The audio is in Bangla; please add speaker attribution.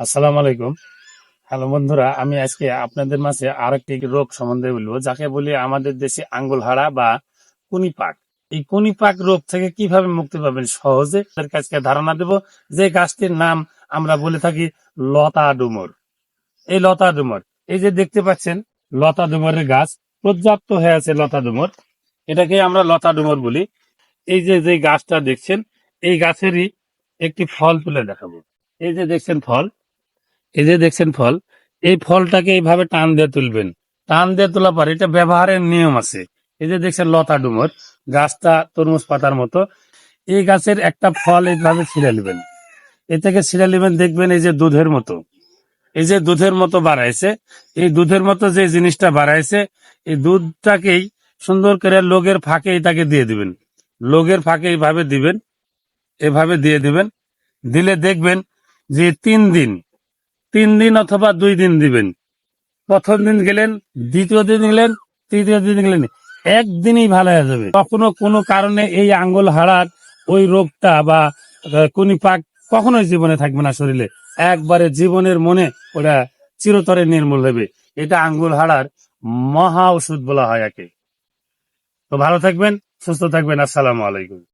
Speaker 1: আসসালামু আলাইকুম। হ্যালো বন্ধুরা, আমি আজকে আপনাদের মাঝে আরেকটি রোগ সম্বন্ধে বলব, যাকে বলি আমাদের দেশে আঙ্গুল হারা বা কুনিপাক এই কুনিপাক রোগ থেকে কীভাবে মুক্তি পাবেন সহজে তাদের কাছে ধারণা দেব। যে গাছটির নাম আমরা বলে থাকি লতা ডুমর এই লতা ডুমর এই যে দেখতে পাচ্ছেন লতা ডুমরের গাছ, পর্যাপ্ত হয়ে আছে লতা ডুমর এটাকে আমরা লতা ডুমর বলি। এই যে যে গাছটা দেখছেন, এই গাছেরই একটি ফল তুলে দেখাবো। এই যে দেখছেন ফল এই যে দেখছেন ফল, এই ফলটাকে এইভাবে টান দিয়ে তুলবেন। টান দিয়ে তোলা পর এটা ব্যবহারের নিয়ম আছে। এই যে দেখছেন লতা ডুমর, গাছটা তরমুজ পাতার মতো, এই গাছের একটা ফল এইভাবে ছিঁড়ে নেবেন। এ থেকে ছিঁড়ে নেবেন, দেখবেন এই যে দুধের মতো। এই যে দুধের মতো বাড়াইছে, এই দুধের মতো যে জিনিসটা বাড়াইছে, এই দুধটাকেই সুন্দর করে লোগের ফাঁকে এটাকে দিয়ে দিবেন। লোগের ফাঁকে এইভাবে দিবেন, এভাবে দিয়ে দিবেন। দিলে দেখবেন যে তিন দিন তিন দিন অথবা দুই দিন দিবেন। প্রথম দিন গেলেন, দ্বিতীয় দিন গেলেন, তৃতীয় দিন গেলেন। একদিনই ভালো হয়ে যাবে। কখনো কোনো কারণে এই আঙ্গুল হাড়ার ওই রোগটা বা কুনি পাক কখনোই জীবনে থাকবে না শরীরে। একবারে জীবনের মনে ওটা চিরতরে নির্মূল হবে। এটা আঙ্গুল হাড়ার মহা ওষুধ বলা হয় একে। তো ভালো থাকবেন, সুস্থ থাকবেন। আসসালামু আলাইকুম।